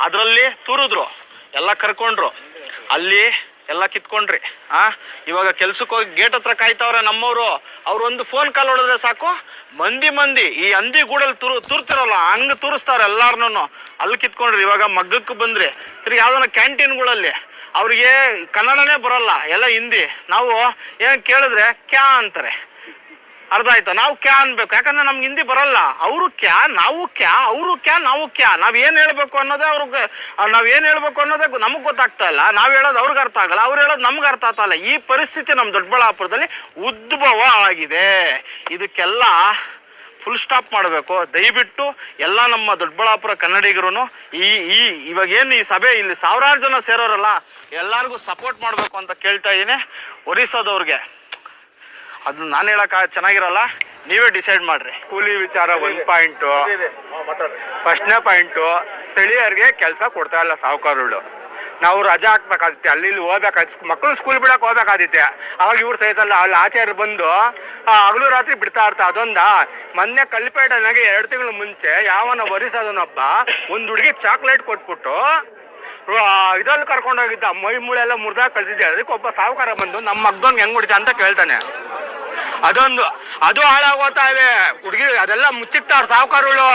ಅದರಲ್ಲಿ ತೂರಿದ್ರು, ಎಲ್ಲ ಕರ್ಕೊಂಡ್ರು. ಅಲ್ಲಿ ಎಲ್ಲ ಕಿತ್ಕೊಂಡ್ರಿ, ಆ? ಇವಾಗ ಕೆಲ್ಸಕ್ಕೆ ಹೋಗಿ ಗೇಟ್ ಹತ್ರ ಕಾಯ್ತಾವ್ರೆ ನಮ್ಮವರು, ಅವ್ರು ಒಂದು ಫೋನ್ ಕಾಲ್ ಹೊಡೆದ್ರೆ ಸಾಕು. ಮಂದಿ ಮಂದಿ, ಈ ಹಂದಿ ಗೂಡಲ್ಲಿ ತುರು, ತುರ್ತಿರಲ್ಲ, ಹಂಗೆ ತೂರಿಸ್ತಾರ ಎಲ್ಲಾರ್ನು ಅಲ್ಲಿ ಕಿತ್ಕೊಂಡ್ರಿ, ಇವಾಗ ಮಗ್ಗಕ್ಕೆ ಬಂದ್ರಿ. ತಿರ್ಗಿ ಯಾವ್ದಾನ ಕ್ಯಾಂಟೀನ್ಗಳಲ್ಲಿ ಅವ್ರಿಗೆ ಕನ್ನಡನೇ ಬರಲ್ಲ, ಎಲ್ಲ ಹಿಂದಿ. ನಾವು ಏನು ಕೇಳಿದ್ರೆ ಕ್ಯಾ ಅಂತಾರೆ. ಅರ್ಥ ಆಯ್ತು. ನಾವು ಕ್ಯಾ ಅನ್ಬೇಕು. ಯಾಕಂದ್ರೆ ನಮ್ಗೆ ಹಿಂದಿ ಬರಲ್ಲ. ಅವರು ಕ್ಯಾ, ನಾವು ಕ್ಯಾ, ಅವರು ಕ್ಯಾ, ನಾವು ಕ್ಯಾ. ನಾವ್ ಏನ್ ಹೇಳ್ಬೇಕು ಅನ್ನೋದೇ ಅವ್ರಿಗೆ, ನಾವ್ ಏನ್ ಹೇಳ್ಬೇಕು ಅನ್ನೋದೇ ನಮಗೆ ಗೊತ್ತಾಗ್ತಾ ಇಲ್ಲ. ನಾವ್ ಹೇಳೋದು ಅವ್ರಿಗೆ ಅರ್ಥ ಆಗಲ್ಲ. ಅವ್ರು ಹೇಳೋದು ನಮ್ಗೆ ಅರ್ಥ ಆಗ್ತಾ ಈ ಪರಿಸ್ಥಿತಿ ನಮ್ ದೊಡ್ಡಬಳ್ಳಾಪುರದಲ್ಲಿ ಉದ್ಭವ ಆಗಿದೆ ಇದಕ್ಕೆಲ್ಲ ಫುಲ್ ಸ್ಟಾಪ್ ಮಾಡಬೇಕು. ದಯವಿಟ್ಟು ಎಲ್ಲ ನಮ್ಮ ದೊಡ್ಡಬಳ್ಳಾಪುರ ಕನ್ನಡಿಗರು ಈ ಈ, ಇವಾಗ ಏನು ಈ ಸಭೆ ಇಲ್ಲಿ ಸಾವಿರಾರು ಜನ ಸೇರೋರಲ್ಲ, ಎಲ್ಲರಿಗೂ ಸಪೋರ್ಟ್ ಮಾಡಬೇಕು ಅಂತ ಕೇಳ್ತಾ ಇದ್ದೀನಿ. ಒರಿಸ್ಸಾದವ್ರಿಗೆ. ಅದು ನಾನು ಹೇಳಕ್ ಚೆನ್ನಾಗಿರಲ್ಲ ನೀವೇ ಡಿಸೈಡ್ ಮಾಡ್ರಿ. ಕೂಲಿ ವಿಚಾರ ಒಂದ್ ಪಾಯಿಂಟು ಫಸ್ಟ್ನೇ ಪಾಯಿಂಟು ಸ್ಥಳೀಯರಿಗೆ ಕೆಲಸ ಕೊಡ್ತಾ ಇಲ್ಲ ಸಾಹುಕಾರಗಳು ನಾವು ರಜಾ ಹಾಕ್ಬೇಕಾದಿತ್ತೆ ಅಲ್ಲಿ ಇಲ್ಲಿ ಹೋಗ್ಬೇಕಾಯ್ತು ಮಕ್ಕಳು ಸ್ಕೂಲ್ ಬಿಡಕ್ ಹೋಗ್ಬೇಕಾದಿತ್ತೆ ಅವಾಗ ಇವ್ರು ಸಹಿತಲ್ಲ ಅಲ್ಲಿ ಆಚಾರ್ಯ ಬಂದು ಹಗಲು ರಾತ್ರಿ ಬಿಡ್ತಾ ಇರ್ತಾ ಅದೊಂದ? ಮೊನ್ನೆ ಕಲ್ಪೇಟನಾಗೆ ಎರಡು ತಿಂಗಳ ಮುಂಚೆ ಯಾವನ ವರಿಸೋದನೊಬ್ಬ ಒಂದು ಹುಡುಗಿ ಚಾಕ್ಲೇಟ್ ಕೊಟ್ಬಿಟ್ಟು ಇದ್ರಲ್ಲಿ ಕರ್ಕೊಂಡೋಗಿದ್ದ ಮೈ ಮೂಳೆಲ್ಲ ಮುರಿದಾಗ ಕಳ್ಸಿದ್ದೆ ಅದಕ್ಕೆ ಒಬ್ಬ ಸಾಹುಕಾರ ಬಂದು ನಮ್ಮ ಮಗ್ದೋನ್ಗೆ ಹೆಂಗ್ ಹೊಡಿತ ಅಂತ ಕೇಳ್ತಾನೆ. ಅದೊಂದು ಅದು ಹಾಳಾಗೋತಾ ಇವೆ ಹುಡುಗಿ ಅದೆಲ್ಲ ಮುಚ್ಚಿಕ್ತಾರ ಸಾವುಕಾರಗಳು.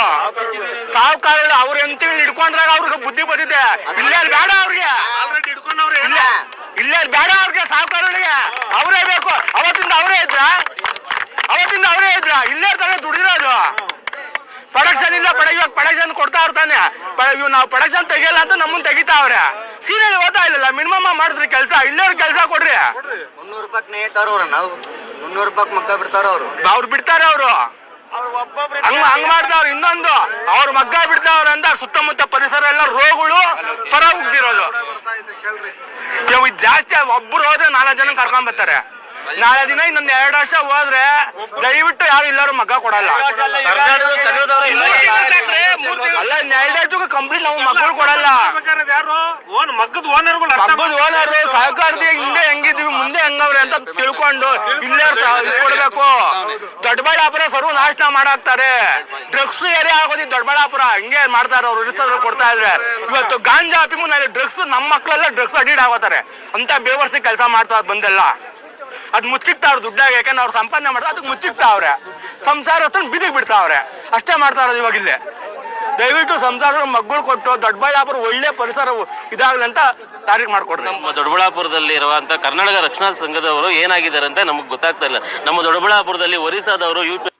ಸಾವುಕಾರಗಳು ಅವ್ರ ಎಂತ ಹಿಡ್ಕೊಂಡ್ರಾಗ ಅವ್ರಿಗೆ ಬುದ್ಧಿ ಬಂದಿದೆ. ಇಲ್ಲೇ ಬೇಡ ಅವ್ರಿಗೆ. ಇಲ್ಲೇ ಬೇಡ ಅವ್ರಿಗೆ ಸಾವುಕಾರಗಳಿಗೆ. ಅವರೇ ಬೇಕು. ಅವತ್ತಿಂದ ಅವರೇ ಇದ್ರ? ಅವತ್ತಿಂದ ಅವರೇ ಇದ್ರ? ಇಲ್ಲೇ ತಾನೇ ದುಡಿರೋದು. ಪ್ರೊಡಕ್ಷನ್ ಇಲ್ಲ ಪಡ ಇವಾಗ ಪ್ರೊಡಕ್ಷನ್ ಕೊಡ್ತಾ ಇರ್ತಾನೆ. ಇವ್ ನಾವು ಪ್ರೊಡಕ್ಷನ್ ತೆಗಿಯಲ್ಲ ಅಂತ ನಮ್ಮನ್ನ ತೆಗಿತಾವ್ರೆ. ಸೀರಿಯಲ್ ಓದ್ತಾ ಇಲ್ಲ ಮಿನಿಮಮ್ ಮಾಡಿದ್ರಿ ಕೆಲಸ. ಇಲ್ಲೇ ಕೆಲಸ ಕೊಡ್ರಿ. ಮುನ್ನೂರು ರೂಪಾಯಿ ನಾವು. ಮುನ್ನೂರು ರೂಪಾಯಿ ಮಗ್ಗ ಬಿಡ್ತಾರ ಅವ್ರು? ಅವ್ರು ಬಿಡ್ತಾರೆ ಅವರು. ಹಂಗ ಹಂಗ ಮಾಡ್ತಾವ್ರ ಇನ್ನೊಂದು. ಅವ್ರ ಮಗ್ಗ ಬಿಡ್ತಾವ್ರ ಅಂದ ಸುತ್ತಮುತ್ತ ಪರಿಸರ ಎಲ್ಲ ರೋಗಗಳು ಪರ ಉಗ್ದಿರೋದು. ಇವ್ ಜಾಸ್ತಿ ಒಬ್ರು ಹೋದ್ರೆ ನಾಲ್ಕು ಜನ ಕರ್ಕೊಂಡ್ ಬರ್ತಾರೆ. ನಾಳೆ ದಿನ ಇನ್ನೊಂದ್ ಎರಡು ವರ್ಷ ಹೋದ್ರೆ ದಯವಿಟ್ಟು ಯಾರು ಇಲ್ಲಾರು ಮಗ್ಗ ಕೊಡಲ್ಲ. ಅಲ್ಲ ಎರಡು ಕಂಪ್ಲೀಟ್ ನಾವು ಮಕ್ಕಳು ಕೊಡಲ್ಲ. ಯಾರು? ಓನ್ ಮಗ್ಗದ ಓನರ್ಗಳು ಮಗ್ಗದ ಓನರು ಸಹಕಾರದ ಹಿಂದೆ ಹೆಂಗಿದ್ವಿ ಮುಂದೆ ಹೆಂಗವ್ರೆ ಅಂತ ತಿಳ್ಕೊಂಡು ಇಲ್ಲೇ ಕೊಡ್ಬೇಕು. ದೊಡ್ಡಬಳ್ಳಾಪುರ ಸರ್ವ ನಾಶನ ಮಾಡಾಕ್ತಾರೆ. ಡ್ರಗ್ಸ್ ಏರಿಯಾ ಆಗೋದಿ ದೊಡ್ಡಬಳ್ಳಾಪುರ ಹಿಂಗೆ ಮಾಡ್ತಾರೆ ಅವ್ರು ಇರಿಸೋದ್ರು ಕೊಡ್ತಾ ಇದ್ರೆ. ಇವತ್ತು ಗಾಂಜಾ ನಾಳೆ ಡ್ರಗ್ಸ್ ನಮ್ಮ ಮಕ್ಕಳೆಲ್ಲ ಡ್ರಗ್ಸ್ ಅಡಿಡ್ ಆಗೋತಾರೆ. ಅಂತ ಬೇವರ್ಸಿ ಕೆಲಸ ಮಾಡ್ತಾ ಬಂದೆಲ್ಲ. ಅದ್ ಮುಚ್ಚಿಕ್ತಾವ್ರ ದುಡ್ಡಾಗ, ಯಾಕಂದ್ರೆ ಅವ್ರು ಸಂಪಾದನೆ ಮಾಡ್ತಾರೆ ಅದಕ್ಕೆ ಮುಚ್ಚಿಕ್ತಾವ್ರೆ. ಸಂಸಾರ ಹತ್ರ ಬಿದಿಗೆ ಬಿಡ್ತಾವ್ರೆ. ಅಷ್ಟೇ ಮಾಡ್ತಾ ಇರೋದು ಇವಾಗ ಇಲ್ಲೇ. ದಯವಿಟ್ಟು ಸಂಸಾರ ಮಗ್ಗಳು ಕೊಟ್ಟು ದೊಡ್ಡಬಳ್ಳಾಪುರ ಒಳ್ಳೆ ಪರಿಸರ ಇದಾಗಲಿ ಅಂತ ತಾರೀಕು ಮಾಡ್ಕೊಡ್ರಿ. ನಮ್ಮ ದೊಡ್ಡಬಳ್ಳಾಪುರದಲ್ಲಿ ಇರುವಂತ ಕರ್ನಾಟಕ ರಕ್ಷಣಾ ಸಂಘದವರು ಏನಾಗಿದ್ದಾರೆ ಅಂತ ನಮಗೆ ಗೊತ್ತಾಗ್ತಾ ಇಲ್ಲ. ನಮ್ಮ ದೊಡ್ಡಬಳ್ಳಾಪುರದಲ್ಲಿ ಒರಿಸ್ಸಾದವರು ಯು